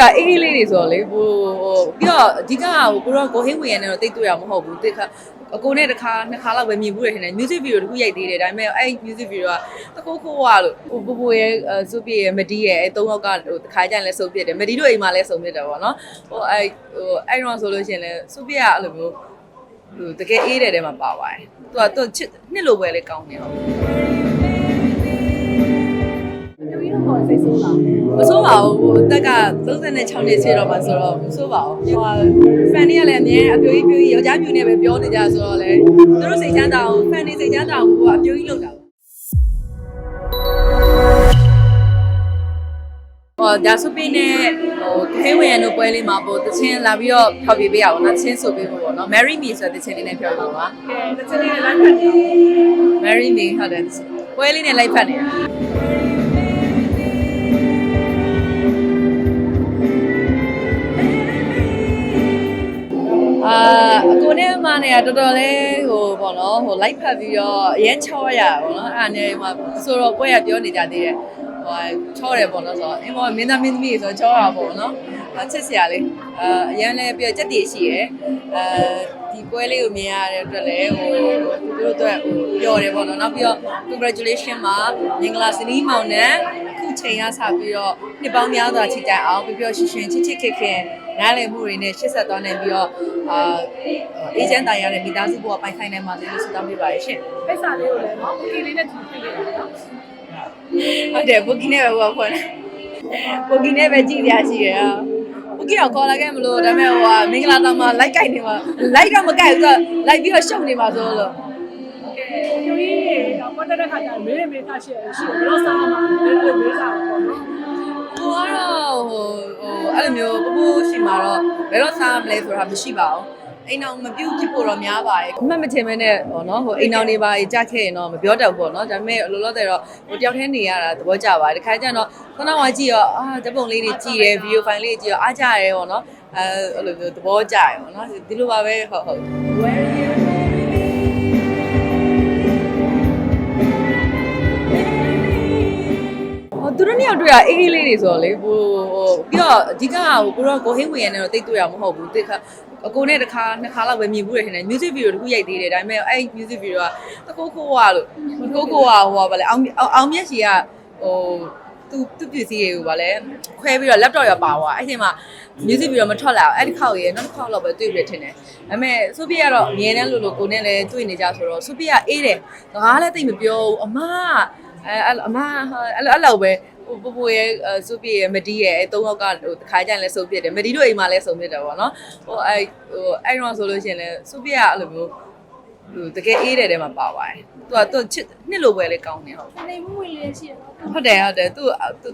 ကအေးအေးလေးတွေဆိုတော့လေဟိုဟိုပြီးတော့အဓိကဟိုကိုတော့ကိုဟင်းဝင်ရနေတော့တိတ်တွေ့ရမဟုတ်ဘူးတိတ်ခါအကိုနဲ့တစ်ခါနှစ်ခါလောက်ပဲမြင်ဘူးရထင်တယ် music video တခုရိုက်သေးတယ်ဒါပေမဲ့အဲ့ music video ကတခိုးခိုးွားလို့ဟိုပူပူရဲ့စုပြရဲ့မဒီရဲ့အဲသုံးယောက်ကဟိုတစ်ခါကျရင်လဲစုပ်ပြစ်တယ်မဒီတို့အိမ်မှာလဲစုံပြစ်တယ်ပေါ့နော်ဟိုအဲ့ဟိုအဲ့တော့ဆိုလို့ရှိရင်လဲစုပြကအဲ့လိုမျိုးဟိုတကယ်အေးတဲ့တဲမှာပါပါတယ်သူကသူချစ်နှစ်လိုပဲလေကောင်းနေတော့ ပြူရင်းတော့စိတ်ဆိုးလာမဆိုးပါဘူးဟိုအသက်က36နှစ်ရှိတော့မှဆိုတော့မဆိုးပါဘူးဟိုဖန်တွေကလည်းအများအပြိုကြီးပြိုကြီးယောက်ျားပြိုနေပဲပြောနေကြဆိုတော့လေသူတို့စိတ်ချမ်းသာအောင်ဖန်တွေစိတ်ချမ်းသာအောင်ကိုကအပြိုကြီးလောက်တာဟိုဒါဆိုပေးနေဟိုခဲဝင်ရတို့ပွဲလေးမှာပေါ့တချင်းလာပြီးတော့ဖျော်ပြပေးရအောင်နော်တချင်းဆိုပေးဖို့ပေါ့နော် Marry Me ဆိုတဲ့တချင်းလေးနဲ့ဖျော်ပြပါကဲတစ်ချက်လေးလိုက်ဖတ်နေ Marry Me ဟုတ်တယ်ပွဲလေးနဲ့လိုက်ဖတ်နေတာ အာအကိုနဲ့အမနဲ့ကတော်တော်လေးဟိုပေါ့နော်ဟိုလိုက်ဖတ်ပြီးတော့အရင်ချောရရပေါ့နော်အဲ့ဒါနဲ့ဟိုဆိုတော့ပွဲကပြောနေကြသေးတယ်ဟိုချောတယ်ပေါ့နော်ဆိုတော့အင်းမောမင်းသားမင်းသမီးဆိုတော့ချောတာပေါ့နော်အချစ်စရာလေးအာအရင်လည်းပြီးတော့စက်တည်ရှိရယ်အဲဒီပွဲလေးကိုမြင်ရတဲ့အတွက်လည်းဟိုသူတို့အတွက်ဟိုပျော်တယ်ပေါ့နော်နောက်ပြီးတော့ congratulation မှာမင်္ဂလာစနီးမောင်နဲ့အခုချိန်ရစပြီးတော့နှစ်ပေါင်းများစွာချစ်ကြအောင်ပြပြရွှင်ရွှင်ချစ်ချစ်ခင်ခင် နားလည်မှုတွေနဲ့ရှေ့ဆက်သွားနိုင်ပြီးတော့အာအေဂျင့်တိုင်ရတဲ့မိသားစုဘဝပိုင်ဆိုင်နိုင်ပါစေလို့ဆုတောင်းပေးပါရရှင်ပိတ်စာလေးကိုလည်းနော်ဒီလေးနဲ့ကြည့်ပြလိုက်ပါနော်ဟုတ်တယ်ဘူကီနဲ့ပဲဟိုဖွင့်ဘူကီနဲ့ပဲကြည့်ရရှိရယ်ဘူကီတော့ခေါ်လာခဲ့မလို့ဒါပေမဲ့ဟိုကမင်္ဂလာတောင်မှာလိုက်ကြိုက်နေမှာလိုက်တော့မကြိုက်ဘူးဆိုလိုက်ပြီးတော့ရှုပ်နေပါဆိုလို့ကဲပြူရင်းတော့ပတ်တဲ့ခါကျမေးမေးသားရှိရှိဘယ်လိုစားမှာလဲလို့မေးစားပါတော့နော်ဟို ကတော့ဟိုဟိုအဲ့လိုမျိုးပပူးရှိမှာတော့ဘယ်တော့စားမလဲဆိုတာမရှိပါဘူးအိမ်အောင်မပြုတ်ဖြစ်ဖို့တော့များပါတယ်အမှတ်မထင်မဲနဲ့ဟောနော်ဟိုအိမ်အောင်တွေပါကြက်ခဲ့ရင်တော့မပြောတတ်ဘူးပေါ့နော်ဒါပေမဲ့လောလောဆယ်တော့ဟိုတယောက်တည်းနေရတာသဘောကျပါတယ်ဒီခါကျတော့ခုနကကြည့်ရောအာဓာတ်ပုံလေးတွေကြည့်တယ်ဗီဒီယိုဖိုင်လေးကြည့်ရောအားကြရဲပေါ့နော်အဲအဲ့လိုမျိုးသဘောကျရပေါ့နော်ဒီလိုပါပဲဟုတ်ဟုတ် သူတို့နှစ်ယောက်တွေ့ရအေးအေးလေးတွေဆိုတော့လေဟိုဟိုပြီးတော့အဓိကဟိုကိုတော့ကိုဟင်းဝင်ရနေတော့တိတ်တွေ့ရမဟုတ်ဘူးတိတ်ခါအကိုနဲ့တစ်ခါနှစ်ခါလောက်ပဲမြင်ဘူးရထင်တယ် music video တခုရိုက်သေးတယ်ဒါပေမဲ့အဲ့ music video ကတခိုးခိုးွားလို့တခိုးခိုးွားဟိုပါလေအောင်အောင်မြက်စီကဟိုသူသူပစ္စည်းတွေကိုဗာလဲခွဲပြီးတော့ laptop ရပါသွားအဲ့ဒီမှာ music video မထွက်လာဘူးအဲ့ဒီခေါက်ရေနောက်တစ်ခေါက်လောက်ပဲတွေ့ပြထင်တယ်ဒါပေမဲ့ဆိုဖီကတော့အမြဲတမ်းလို့လို့ကိုနဲ့လည်းတွေ့နေကြဆိုတော့ဆိုဖီကအေးတယ်ငါလည်းတိတ်မပြောဘူးအမ အဲအမအဲ့လိုအဲ့လိုပဲဟိုပူပူရဲ့စုပြရဲ့မဒီရဲ့အဲသုံးယောက်ကဟိုတစ်ခါကျရင်လဲစုပ်ပြစ်တယ်မဒီတို့အိမ်မှာလဲစုံပြစ်တယ်ပေါ့နော်ဟိုအဲဟိုအဲ့တော့ဆိုလို့ရှိရင်လဲစုပြကအဲ့လိုမျိုးဟိုတကယ်အေးတဲ့တဲမှာပါပါတယ်သူကသူချစ်နှစ်လိုပဲလေကောင်းနေဟုတ်နေမှုဝင်လေးရှိရတော့ဟုတ်တယ်ဟုတ်တယ်သူ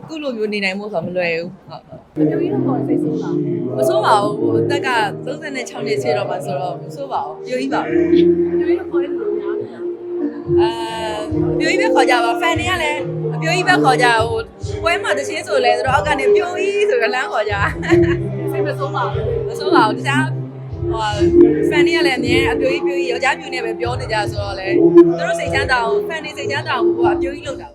သူ့လိုမျိုးနေနိုင်မှုဆိုတာမလွယ်ဘူးဟုတ်ပြူရင်းတော့စိတ်ဆိုးလာမဆိုးပါဘူးဟိုအသက်က36နှစ်ရှိတော့မှဆိုတော့မဆိုးပါဘူးပြိုကြီးပါဘူးပြူရင်းခေါ်ရလို့များတယ် အဲပြိုကြီးပဲခေါ်ကြပါဖန်တွေကလည်းအပြိုကြီးပဲခေါ်ကြဟိုပွဲမှာတချင်းဆိုလဲဆိုတော့အောက်ကနေပြိုကြီးဆိုတော့လမ်းခေါ်ကြစိတ်မဆိုးပါဘူးမဆိုးပါဘူးတခြားဟိုဖန်တွေကလည်းအမြဲအပြိုကြီးပြိုကြီးယောက်ျားပြိုနေပဲပြောနေကြဆိုတော့လေသူတို့စိတ်ချမ်းသာအောင်ဖန်တွေစိတ်ချမ်းသာအောင်ကိုကအပြိုကြီးလောက်တာ